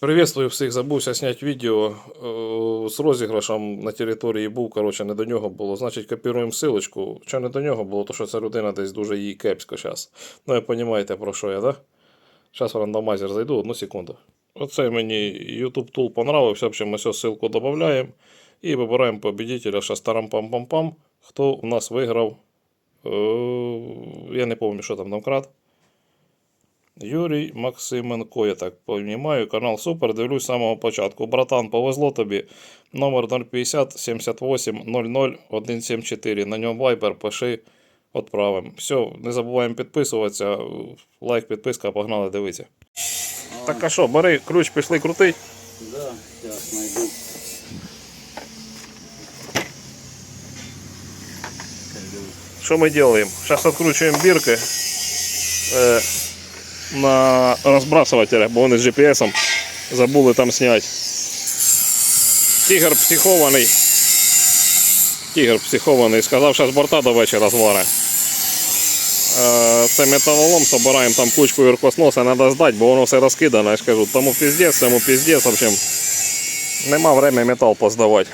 Приветствую всіх, забувся зняти відео з розіграшем на території був, коротше, не до нього було. Значить, копіруємо силочку. Що не до нього було, то що ця людина десь дуже їй кепсько зараз. Ну, ви розумієте, про що я, да? Зараз в рандомайзер зайду, одну секунду. Оце мені YouTube Tool понравився. В общем, ми ссылку додаємо і вибираємо победителя. Зараз тарам-пам-пам-пам. Хто у нас виграв? Е, я не пам'ятаю, що там домкрат. Юрій Максименко, я так розумію, канал Супер, дивлюсь з самого початку. Братан, повезло тобі. Номер 050 78 00 174. На ньому вайбер, пиши, відправимо. Все, не забуваємо підписуватися. Лайк, підписка, погнали дивитися. Так а що, бери ключ, пішли крутить. Да, сейчас найду. Що ми робимо? Зараз відкручуємо бірки е, на розбрасувателя, бо вони з GPS забули там зняти. Тігр психований. Тігр психований. Сказав, що з борта до вечора зваре. Е, Це металолом, збираємо там кучку юркосноса, треба здати, бо воно все розкидане, я ж кажу. Тому піздець, тому піздець, в общем, нема времени метал поздавати.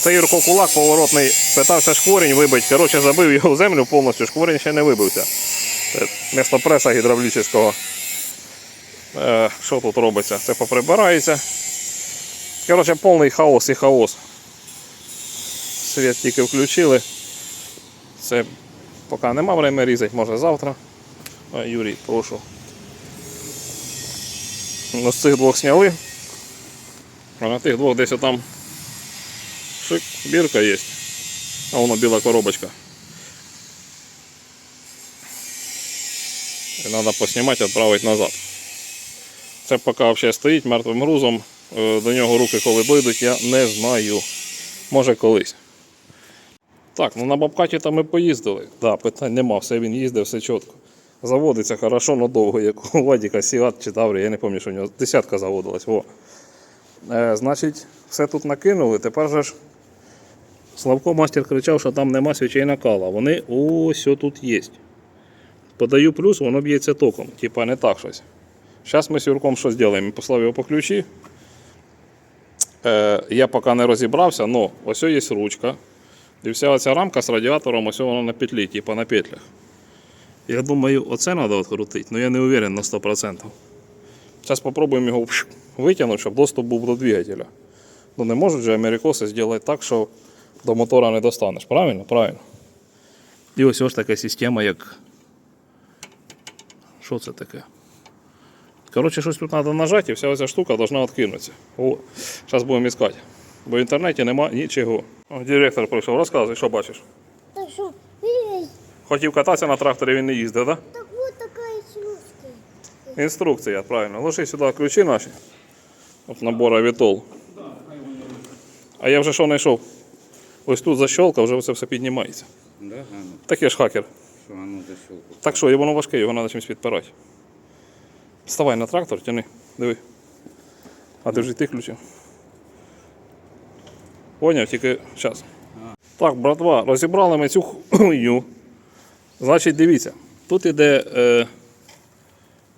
Це Юрко Кулак поворотний питався шкворень вибити. Коротше, забив його в землю повністю, шкворень ще не вибився. Це преса гідравлічного. Е, що тут робиться? Це поприбирається. Коротше, повний хаос і хаос. Світ тільки включили. Це поки нема времени різати, може завтра. А, Юрій, прошу. Ну, з цих двох зняли. А на тих двох десь там Шик, бірка є. А воно біла коробочка. Треба поснімати, відправити назад. Це поки взагалі стоїть мертвим грузом. Е, До нього руки коли дойдуть, я не знаю. Може колись. Так, ну на бабкаті там ми поїздили. Да, питань нема, все він їздив, все чітко. Заводиться хорошо, но довго, як у Вадіка Сіат чи Таврі, я не пам'ятаю, що у нього десятка заводилась. Во. Е, значить, все тут накинули. Тепер же ж Славко мастер кричав, що там нема свічей накала. Вони ось тут є. Подаю плюс, воно б'ється током. Типа не так щось. Зараз ми з Юрком що зробимо? Послав його по ключі. Е, я поки не розібрався, але ось є ручка. І вся оця рамка з радіатором, ось вона на петлі, типа на петлях. Я думаю, оце треба відкрутити, але я не уверен на 100%. Зараз спробуємо його витягнути, щоб доступ був до двигателя. Ну не можуть же америкоси зробити так, що до мотора не достанеш. Правильно? Правильно. І ось ось така система, як. Що це таке? Коротше, щось тут треба нажати, і вся ця штука повинна відкинутися. О, зараз будемо іскати. Бо в інтернеті нема нічого. О, директор прийшов, розказуй, що бачиш. Так что, видишь, Хотів кататися на тракторі, він не їздив, так? так вот такая шлюшка. Да? Інструкція, правильно. Ложи сюди ключі наші. От набора Вітол. А я вже що знайшов? Ось тут защолка, вже це все піднімається. Да, Так я ж хакер. Что, а ну защелку. Так що, воно важке, його треба чимось підпирати. Вставай на трактор, тяни, диви. А ти ти ключів. Поняв, тільки зараз. Так, братва, розібрали ми цю хуйню. Значить, дивіться, тут іде, е,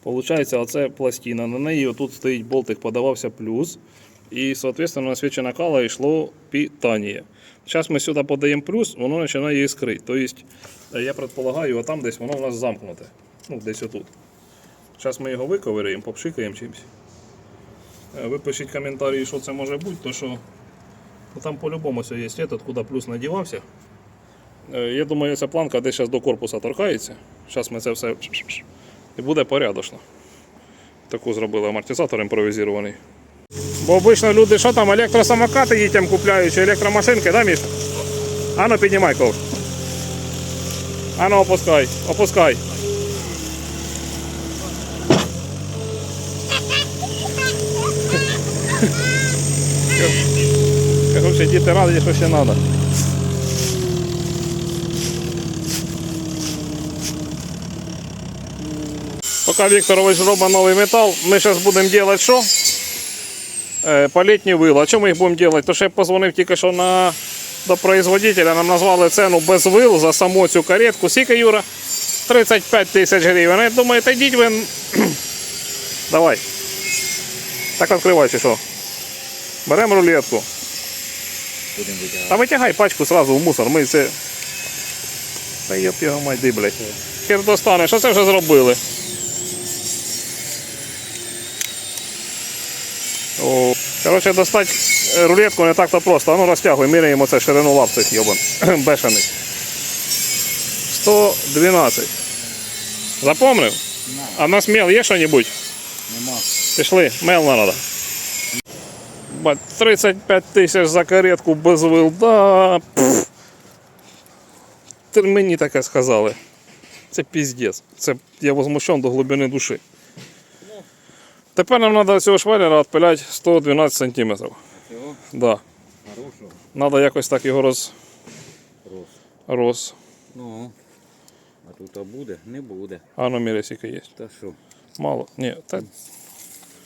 получається, оце пластина. На неї отут стоїть болтик, подавався плюс. І, соответственно, на свічі накала йшло питання. Зараз ми сюди подаємо плюс, воно починає іскрити. Тобто, я предполагаю, отам десь воно у нас замкнуте. Ну, десь отут. Зараз ми його виковиряємо, попшикаємо чимось. Е, Ви пишіть коментарі, що це може бути, то що ну, там по-любому все є этот, куди плюс надівався. Е, Я думаю, ця планка десь зараз до корпуса торкається. Зараз ми це все і буде порядочно. Таку зробили амортизатор імпровізований. Бо обично люди, що там, електросамокати дітям купляють чи електромашинки, да, Міша? Ану, піднімай ковш. Ану, опускай, опускай. Короче, діти раді, що ще треба. Поки Вікторович робить новий метал, ми зараз будемо робити що? Е, Політні вила. А що ми їх будемо робити? То що я позвонив тільки що на, до производителя, нам назвали ціну без вил за саму цю каретку. Скільки, Юра? 35 тисяч гривень. Я думаю, та йдіть ви Давай. Так відкривай чи що. Беремо рулетку. Витягати. Та витягай пачку сразу в мусор. Ми це. Та йоп його майди, блядь. Хер достане, що це вже зробили? О, коротше, достати е, рулетку не так-то просто. А ну розтягуй, міряємо це ширину лап цих йобан. Бешений. 112. Запомнив? А в нас мел є що-небудь? Нема. Пішли, мел надо. Бать, 35 тисяч за каретку без вил, да. пф. Ти мені таке сказали. Це піздець. Це я возмущен до глибини душі. Тепер нам треба цього швеллера відпиляти 112 сантиметрів. Цього Да. Треба якось так його роз... Рос. роз... Ну. А тут а буде? Не буде. А ну міряй, скільки є. Та що? Мало. Ні, та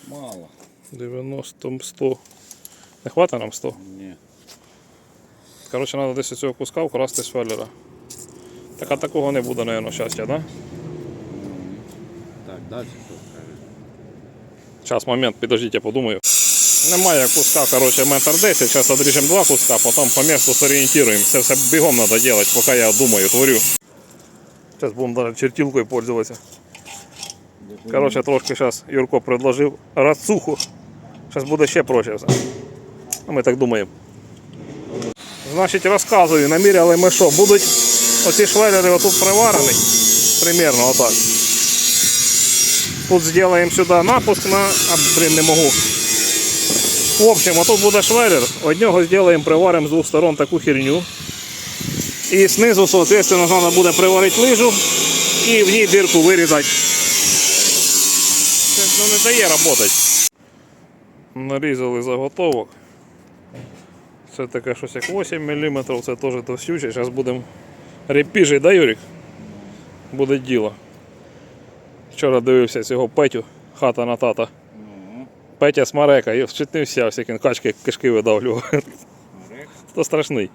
Мало. 90, 100. Не хватить нам 100? Ні. Коротше, треба десь цього куска вкрасти з феллера. Так а такого не буде, мабуть, щастя, да? Так, далі що скаже? Зараз, момент, підождіть, я подумаю. Немає куска, коротше, метр 10, зараз одріжемо два куска, потім по місту зорієнтуємо. Це все бігом треба робити, поки я думаю, творю. Зараз будемо навіть чертілкою пользуватися. Коротше, трошки зараз Юрко предложив рацуху. Зараз буде ще проще все. Ну, Ми так думаємо. Значить, розказую, наміряли ми що, будуть оці швеллери отут приварені. Примерно отак. Тут зробимо сюди напуск на. А, блін, не можу. В общем, отут буде швеллер. Од нього зробимо, приваримо з двох сторон таку херню. І знизу, соответственно, треба буде приварити лижу і в ній дирку вирізати. Це ну, не дає працювати. Нарізали заготовок. Це таке щось як 8 мм, це теж товстюче. Зараз будемо репіжий, да, Юрік? Буде діло. Вчора дивився цього Петю, хата на тата. Ну, Петя Смарека, і чуть не вся, всякі качки кишки видавлював. То страшний.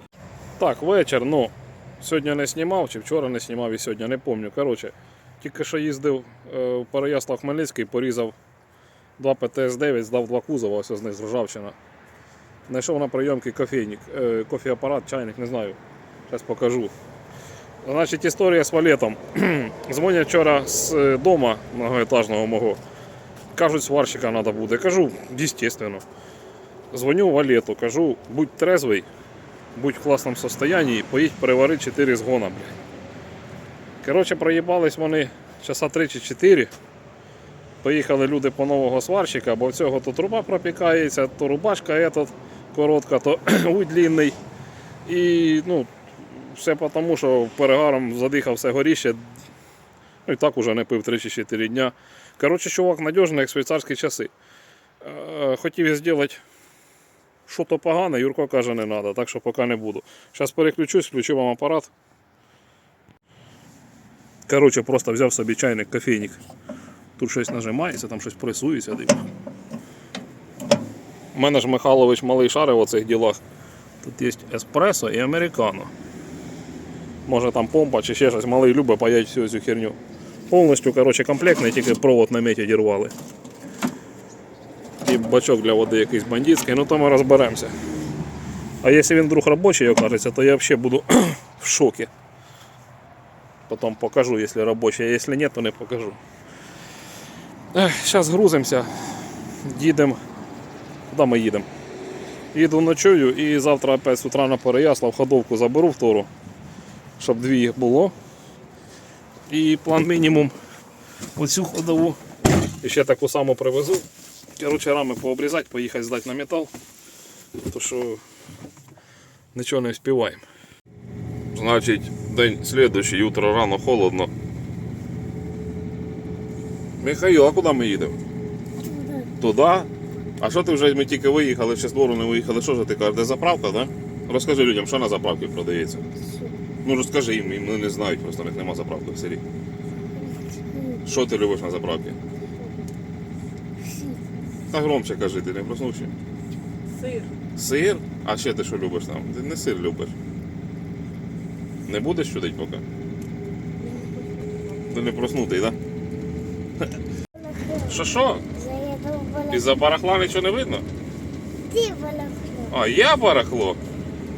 Так, вечір, ну, сьогодні не знімав, чи вчора не знімав і сьогодні, не пам'ятаю. Коротше, тільки що їздив е, в Переяслав Хмельницький, порізав два ПТС-9, здав два кузова, ось з них з ржавчина. Знайшов на прийомки кофейник, е, кофеапарат, чайник, не знаю. Зараз покажу. Значить, історія з валетом. Дзвонять вчора з е, дома многоетажного мого. Кажуть, сварщика треба буде. Кажу, звісно. Дзвоню валету, кажу, будь трезвий, будь в класному состоянии, поїдь перевари 4 згона. Коротше, проїбались вони часа 3 чи 4. Поїхали люди по нового сварщика, бо в цього то труба пропікається, то рубашка этот коротка, то уй длинний. І ну, все тому, що перегаром задихав все горіще. Ну і так уже не пив 3 чи 4 дня. Коротше, чувак надіжний, як швейцарські часи. Е, Хотів зробити що то погане, Юрко каже, не треба, так що поки не буду. Зараз переключусь, включу вам апарат. Коротше, просто взяв собі чайник, кофейник. Тут щось нажимається, там щось пресується. У мене ж Михайлович малий шарив у цих ділах. Тут є еспресо і американо. Може там помпа чи ще щось, малий любить паять всю цю херню. Повністю коротше, комплектний, тільки провод на меті дірвали. І бачок для води якийсь бандитський, ну то ми розберемося. А якщо він вдруг робочий окажеться, то я взагалі буду в шокі. Потім покажу, якщо робочий, а якщо ні, то не покажу. Зараз грузимося, їдемо. Куди ми їдемо? Їду ночую і завтра опять з утра на Переяслав ходовку заберу втору, щоб дві їх було. І план мінімум оцю ходову. І ще таку саму привезу. Короче, рами пообрізати, поїхати здати на метал. То що нічого не вспіваємо. Значить, день слідуючий, утро рано холодно. Михайло, а куди ми їдемо? Туди? А що ти вже ми тільки виїхали, ще з двору не виїхали, що ж ти кажеш, де заправка, да? Розкажи людям, що на заправці продається. Ну розкажи їм, їм вони не знають, просто в них нема заправки в селі. Що ти любиш на заправці? Та громче кажи, ти не проснувся. Сир. Сир? А ще ти що любиш там? Ти не сир любиш. Не будеш чудить поки? Ти не проснутий, так? Да? Що що? За этого. Із-за барахла нічого не видно? Ты балахло. А, я барахло?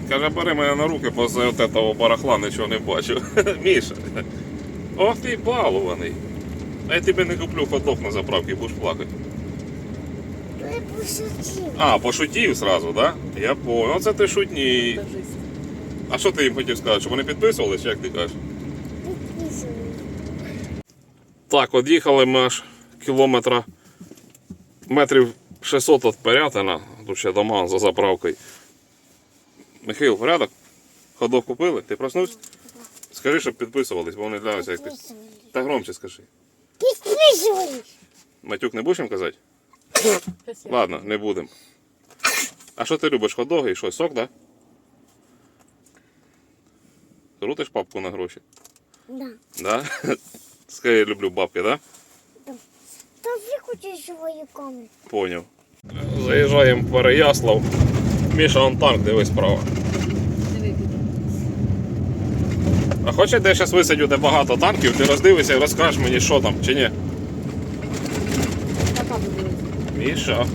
Каже, бери мене на руки, бо от этого барахла нічого не бачу. Міша. Ох ти балуваний. А я тобі не куплю ходок на заправці, будеш плакати. Ну я пошутил. А, пошутів сразу, да? Я понял. Це ти шутній. А що ти їм хотів сказати? Щоб вони підписувались, як ти кажеш? Подписывай. Так, от їхали ми аж кілометра метрів 600 від Пирятина. Тут ще дома за заправкою. Михайло, порядок? Ходок купили? Ти проснувся? Скажи, щоб підписувались, бо вони для нас як ти. Подписывай. Та громче скажи. Подписывай. Матюк не будеш їм казати? Ладно, не будемо. А що ти любиш? Ходоги і що, сок, да? Крутиш папку на гроші? Да. Да? Скажи, люблю бабки, да? Там ты хочешь свою комнату. Поняв. Заїжджаємо в Переяслав. Міша, он танк, дивись справа. А хочеш, де я зараз висадю, де багато танків, ти роздивишся і розкажеш мені, що там, чи ні? Міша,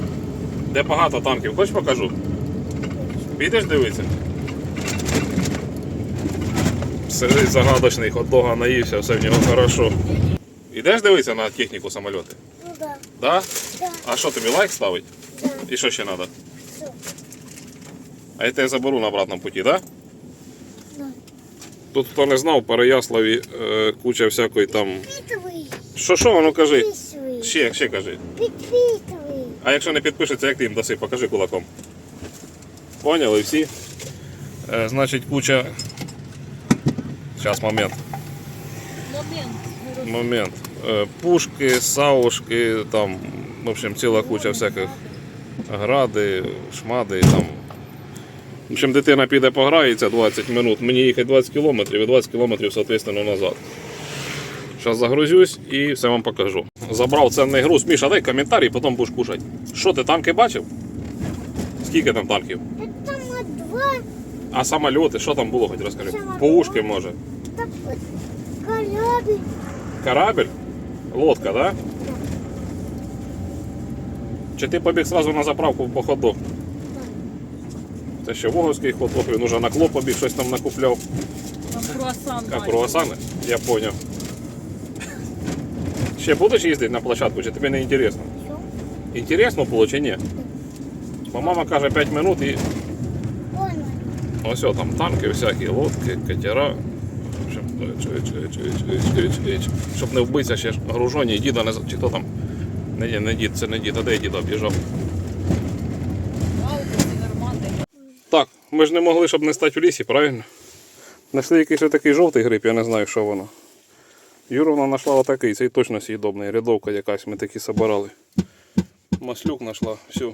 де багато танків, хочеш покажу? Підеш дивитися? Сидить загадочний, хот-дога наївся, все в нього хорошо. Ідеш дивитися на техніку самольоти? Ну да. Да? Да. А що тобі лайк ставить? Да. І що ще треба? Все. А я тебе заберу на обратному путі, да? Да. Тут хто не знав, в Переяславі е, куча всякої там. Подписывай. Що що воно кажи? Подписывай. Ще, ще кажи. Подписывай. А якщо не підпишеться, як ти їм даси? Покажи кулаком. Поняли всі? Е, значить, куча. Зараз момент. Момент. Момент. Е, пушки, саушки, там, в общем, ціла куча всяких гради, шмади там. В общем, дитина піде пограється 20 минут, мені їхати 20 кілометрів і 20 кілометрів, соответственно, назад. Зараз загрузюсь і все вам покажу. Забрав ценний груз. Міша, дай коментарі, потім будеш кушати. Що ти танки бачив? Скільки там танків? Там а, два. А самольоти, що там було, хоч розкажи? Самоліти. Пушки, може. Там вот корабль. Корабль? Лодка, да? Чи ти побіг сразу на заправку по ходу? Це ще воговський ходок, він уже на кло побіг, щось там накупляв. Круасан. А круасани? Я поняв. Ще будеш їздити на площадку, чи тобі не інтересно? Інтересно було чи ні? Бо мама каже 5 минут і ось там танки, всякі лодки, катера. Щоб не вбитися ще ж гружоні, діда не чи хто там. Не, не дід, це не дід, а де діда об'їжджав. Так, ми ж не могли, щоб не стати в лісі, правильно? Знайшли якийсь такий жовтий гриб, я не знаю, що воно. Юровна знайшла отакий, цей точно сідобний, рядовка якась, ми такі собирали. Маслюк знайшла, все.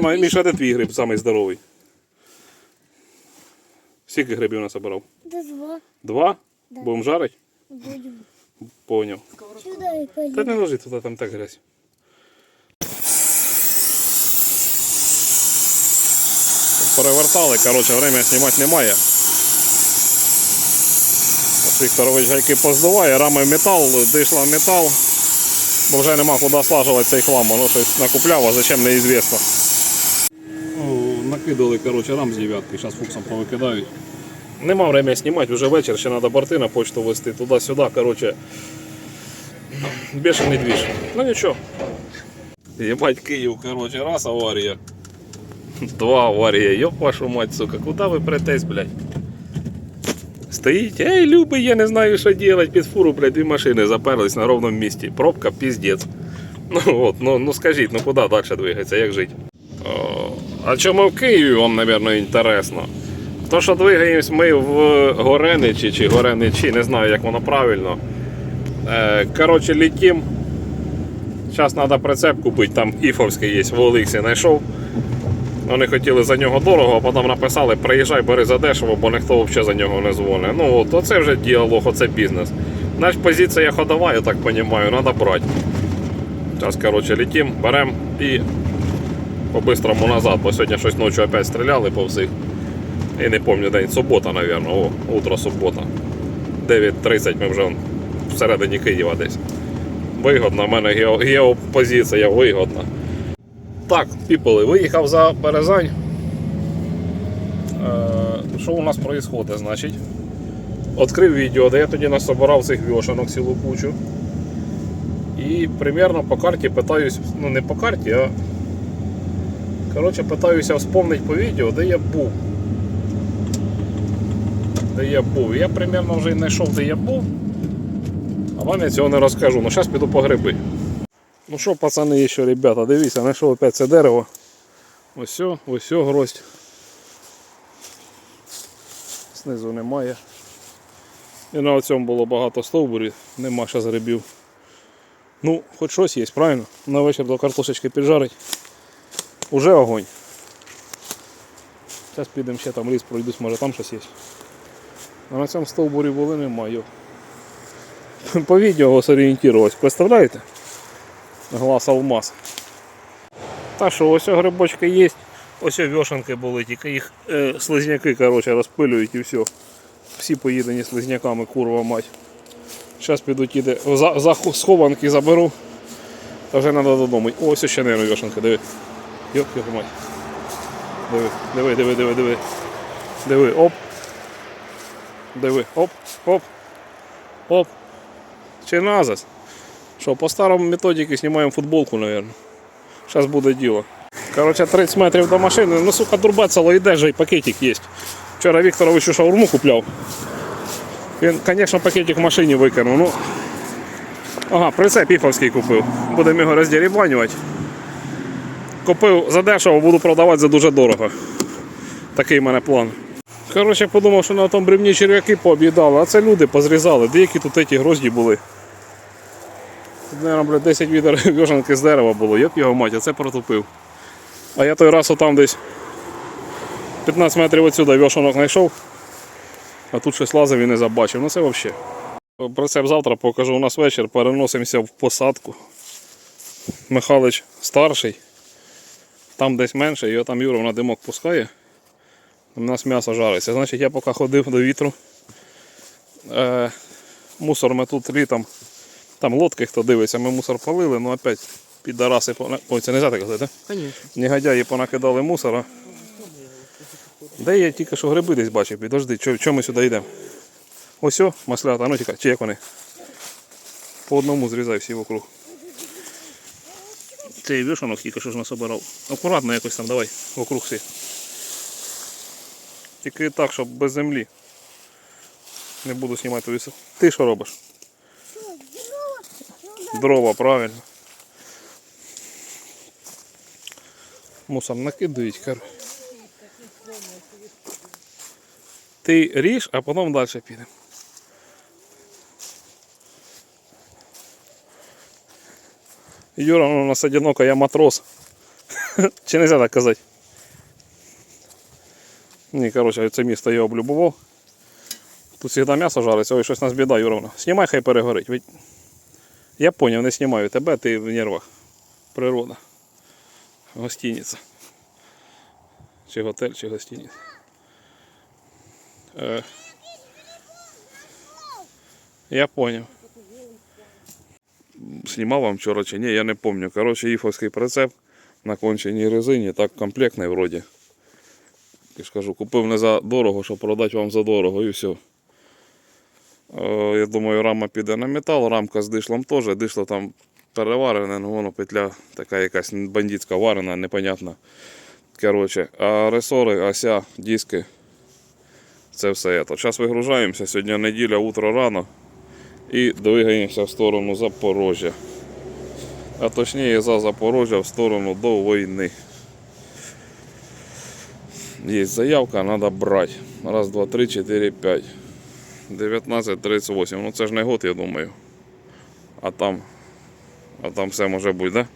Ма- Міша, де твій гриб, самий здоровий? Скільки грибів насобирав? До два. Два? Да. Будемо жарити? Будем. Поняв. Сюда и Та поедем. не ложи туди, там так грязь. Перевертали, коротше, время знімати немає. Вікторович гайки поздуває, рами в метал, дійшла в метал, бо вже нема куди слажувати цей хлам, воно щось накупляв, а зачем неізвісно. Накидали коротше, рам з дев'ятки, зараз фуксом повикидають. Нема время знімати, вже вечір, ще треба борти на почту вести туди-сюди. Коротше, Бешений двіж. Ну нічого. Єбать Київ, короче, раз аварія. Два аварія. Йоп вашу мать, сука, куди ви претесь, блядь? Стоїть, ей, любий, я не знаю, що делать. Під фуру, блядь, дві машини заперлись на ровному місці. Пробка, піздець. Ну от, ну, ну скажіть, ну куди далі двигатися, як жити? О, а чому в Києві вам, мабуть, інтересно? То, що двигаємось ми в Гореничі чи Гореничі, не знаю, як воно правильно. Е, Коротше, летим. Зараз треба прицеп купити, там іфовський є, в Олексі знайшов. Вони хотіли за нього дорого, а потім написали, приїжджай, бери за дешево, бо ніхто взагалі за нього не дзвонить. Ну от, оце вже діалог, оце бізнес. Значить, позиція ходова, я так розумію, треба брати. Зараз, коротше, летим, беремо і по-бистрому назад, бо сьогодні щось ночі опять стріляли по всіх. І не пам'ятаю день, субота, мабуть, о, утро субота. 9.30 ми вже всередині Києва десь. вигодна, в мене гео- геопозиція вигодна. Так, піпали, виїхав за Березань. Е, що у нас відбувається, значить? Відкрив відео, де я тоді насобирав цих вьошанок цілу кучу. І примерно по карті питаюсь, ну не по карті, а коротше, питаюся вспомнити по відео, де я був. Де я був. Я примерно вже й знайшов, де я був. А вам я цього не розкажу. Ну зараз піду по гриби. Ну що, пацани, ще, ребята, дивіться, знайшов опять це дерево. Ось, ось гроздь. Знизу немає. І на цьому було багато стовбурів, нема ще грибів. Ну, хоч щось є, правильно? На вечір до картошечки піджарить. Уже огонь. Зараз підемо ще там ліс пройдусь, може там щось є. А на цьому стовбурі були немає. По відео вас орієнтувалось, представляєте? Глаз алмаз. Та що, ось грибочки є. Ось вьошанки були, тільки їх е, слизняки коротше, розпилюють і все. Всі поїдені слизняками, курва мать. Зараз підуть іде. За, за схованки заберу. Та вже треба додому. Ось ще, мабуть, вьошанка, диви. Йоп, йоп, мать. Диви, диви, диви, диви, диви. Диви, оп. Диви, оп, оп. Оп. Чи назас. Що, по старому методиці знімаємо футболку, мабуть. Зараз буде діло. Коротше, 30 метрів до машини. Ну, сука, турбацало йде же і пакетик є. Вчора Вікторовичу шаурму купляв. Він, звісно, пакетик в машині викинув. Ну, ага, прицеп піфовський купив. Будемо його роздерібанювати. Купив за дешево, буду продавати за дуже дорого. Такий в мене план. Коротше, подумав, що на тому бревні черв'яки пооб'їдали, а це люди позрізали. Деякі тут ці грозді були. Тут, блядь, 10 відер вьожанки з дерева було, йоп його мать, а це протупив. А я той раз отам десь 15 метрів отсюди вьошанок знайшов, а тут щось лазив і не забачив. Ну це взагалі. Прицеп завтра покажу. У нас вечір, переносимося в посадку. Михалич старший, там десь менше, його там Юра на димок пускає. У нас м'ясо жариться. Значить, я поки ходив до вітру. Е, мусор ми тут літом. Там лодки, хто дивиться, ми мусор палили, ну опять підараси пона... Ой, це не можна так казати, так? Конечно. Негодяї понакидали мусора. Де я тільки що гриби десь бачив, підожди, чого чо ми сюди йдемо? Ось о, маслята, ну тікай, чи як вони? По одному зрізай всі вокруг. Цей вишанок тільки що ж насобирав. Акуратно якось там, давай, вокруг всі. Тільки так, щоб без землі. Не буду знімати висок. Ти що робиш? Дрова, правильно. Мусор накидують, кор. Ти ріж, а потім далі підемо. Юра, ну, у нас одиноко, я матрос. Чи не можна так казати? Ні, коротше, це місто я облюбував. Тут завжди м'ясо жариться, ой, щось нас біда, Юровна. Знімай, хай перегорить. Я поняв, не знімаю тебе, ти в нервах. Природа. Гостиниця. Чи готель, чи гостиниця. Е... Я поняв. Знімав вам вчора чи ні, я не пам'ятаю. Коротше, іфовський прицеп на конченій резині, так комплектний вроді. Я ж купив не за дорого, щоб продати вам за дорого і все. Е, Я думаю, рама піде на метал, рамка з дишлом теж. Дишло там переварене, ну воно петля така якась бандитська варена, непонятна. Коротше, а ресори, ося, диски. Це все. Зараз вигружаємося. Сьогодні неділя, утро рано. І двигаємося в сторону Запорожжя. А точніше за Запорожжя в сторону до війни. Є заявка, треба брати. Раз, два, три, чотири, п'ять. 19.38. Ну це ж не год, я думаю. А там. А там все може бути, да?